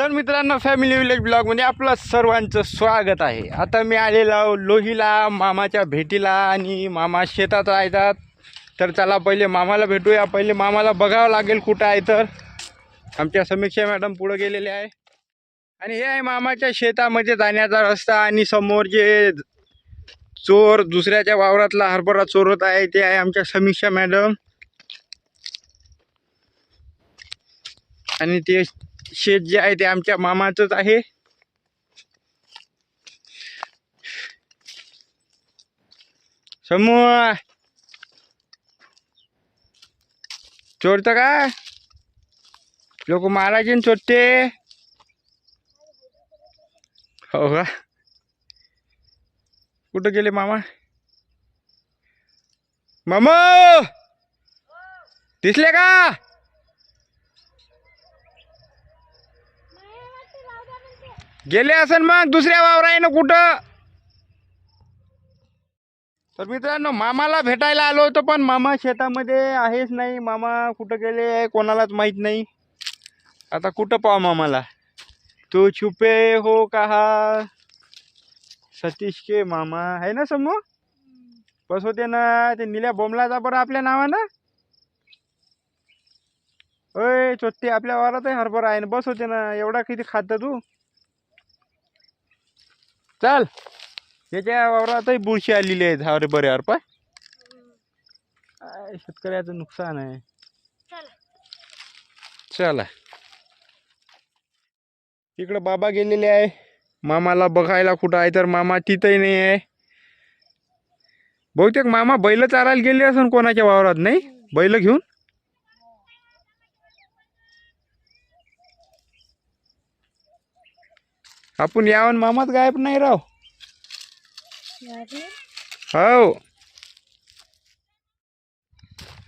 तर मित्रांनो family village ब्लॉगमध्ये आपलं सर्वांचं स्वागत आहे. आता मी आलेलो आहो लोहीला मामाच्या भेटीला आणि मामा शेतात राहतात. तर चला पहिले मामाला भेटूया. पहिले मामाला बघावं लागेल कुठं आहे तर. आमच्या समीक्षा मॅडम पुढं गेलेले आहे. आणि हे आहे मामाच्या शेतामध्ये जाण्याचा रस्ता आणि समोर जे चोर दुसऱ्याच्या वावरातला हरभरा चोरत आहे ते आहे आमच्या समीक्षा मॅडम. आणि ते शेत जे आहे ते आमच्या मामाचंच आहे. समूह. चोरतं का? लोक मारायचे चोरते. हो का? कुठं गेले मामा? मामा! दिसले का? गेले असन मग दुसऱ्या वावर आहे ना कुठं? तर मित्रांनो मामाला भेटायला आलो होतो पण मामा शेतामध्ये आहेच नाही. मामा कुठं गेले कोणालाच माहीत नाही. आता कुठं पाव मामाला? तू छुपे हो कहा? सतीश के मामा. आहे ना समो? बस होते ना ते निल्या बोमलाचा बरं आपल्या नावानं? ओय चोत्ती आपल्या वावरात आहे हरभरा आहे ना. बस होते ना एवढा किती खात तू? चल. याच्या वावरातही बुरशी आलेली आहे झावरे बरे हरपा काय शेतकऱ्याचं नुकसान आहे. चला. इकडं बाबा गेलेले आहे. मामाला बघायला कुठं आहे तर मामा तिथंही नाही आहे. बहुतेक मामा बैल चारायला गेले असन कोणाच्या वावरात नाही? बैल घेऊन? आपण यावन मामाच गायब नाही राव. हो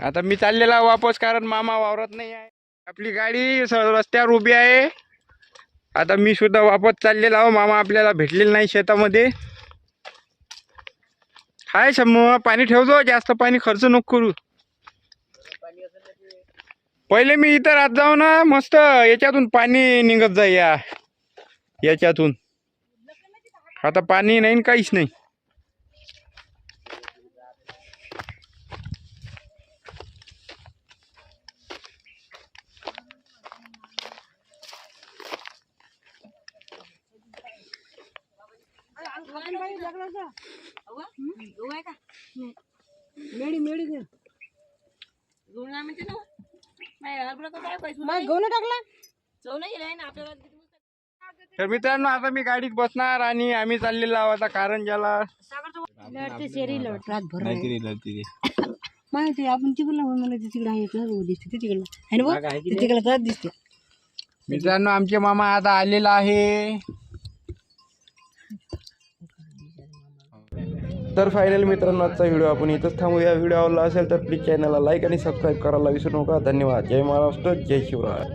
आता मी चाललेला वापस कारण मामा वावरात नाही आहे. आपली गाडी रस्त्यावर उभी आहे. आता मी सुद्धा वापस चाललेला आहो. मामा आपल्याला भेटलेला नाही शेतामध्ये. हाय समूह पाणी ठेवतो जास्त पाणी खर्च नको करू. पहिले मी इथं राहत जाऊ ना. मस्त याच्यातून पाणी निघत जाई या याच्यातून. आता पाणी नाही काहीच नाही. मेडी मेडी दे जुळणार ना नाही हरभरा तर काय पाहिजे? मग गहू टाकला? चव नाही आपल्याला. तर मित्रांनो आता मी गाडीत बसणार आणि आम्ही चाललेलो आहोत आता कारंजाला लढते शेरी लढ रातभर. माहिती आपण तिकडला मला तिकडे आहे दिसते ते तिकडला आहे ना बघ? ते तिकडला तर दिसते. मित्रांनो आमचे मामा आता आलेला आहे. तर फायनल मित्रांनो आजचा व्हिडिओ आपण इथंच थांबूया. व्हिडिओ आवडला असेल तर प्लीज चॅनलला लाईक आणि सबस्क्राईब करायला विसरू नका. धन्यवाद. जय महाराष्ट्र जय शिवराय.